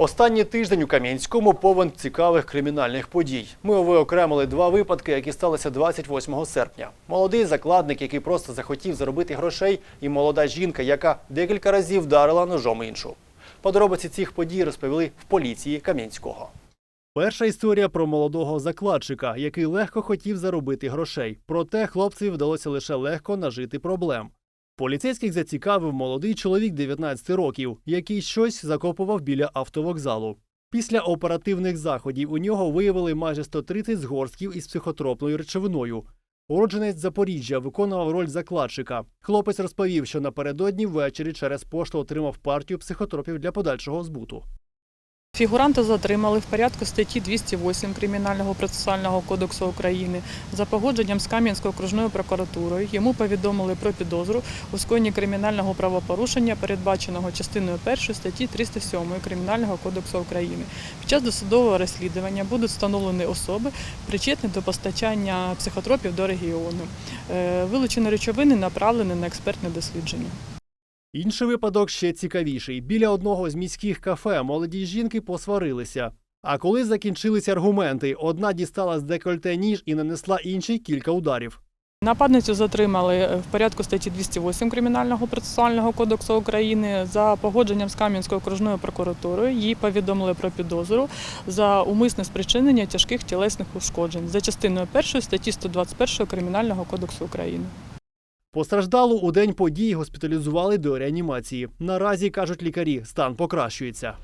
Останній тиждень у Кам'янському повен цікавих кримінальних подій. Ми виокремили два випадки, які сталися 28 серпня. Молодий закладник, який просто захотів заробити грошей, і молода жінка, яка декілька разів вдарила ножом іншу. Подробиці цих подій розповіли в поліції Кам'янського. Перша історія про молодого закладчика, який легко хотів заробити грошей. Проте хлопцеві вдалося лише легко нажити проблем. Поліцейських зацікавив молодий чоловік 19 років, який щось закопував біля автовокзалу. Після оперативних заходів у нього виявили майже 130 згорстків із психотропною речовиною. Уродженець Запоріжжя виконував роль закладчика. Хлопець розповів, що напередодні ввечері через пошту отримав партію психотропів для подальшого збуту. Фігуранта затримали в порядку статті 208 Кримінального процесуального кодексу України за погодженням з Кам'янською окружною прокуратурою. Йому повідомили про підозру у скоєнні кримінального правопорушення, передбаченого частиною 1 статті 307 Кримінального кодексу України. Під час досудового розслідування будуть встановлені особи, причетні до постачання психотропів до регіону. Е, Вилучені речовини направлені на експертне дослідження. Інший випадок ще цікавіший. Біля одного з міських кафе молоді жінки посварилися. А коли закінчилися аргументи, одна дістала з декольте ніж і нанесла іншій кілька ударів. Нападницю затримали в порядку статті 208 Кримінального процесуального кодексу України за погодженням з Кам'янською окружною прокуратурою. Їй повідомили про підозру за умисне спричинення тяжких тілесних ушкоджень за частиною 1 статті 121 Кримінального кодексу України. Постраждалу у день подій госпіталізували до реанімації. Наразі кажуть лікарі, стан покращується.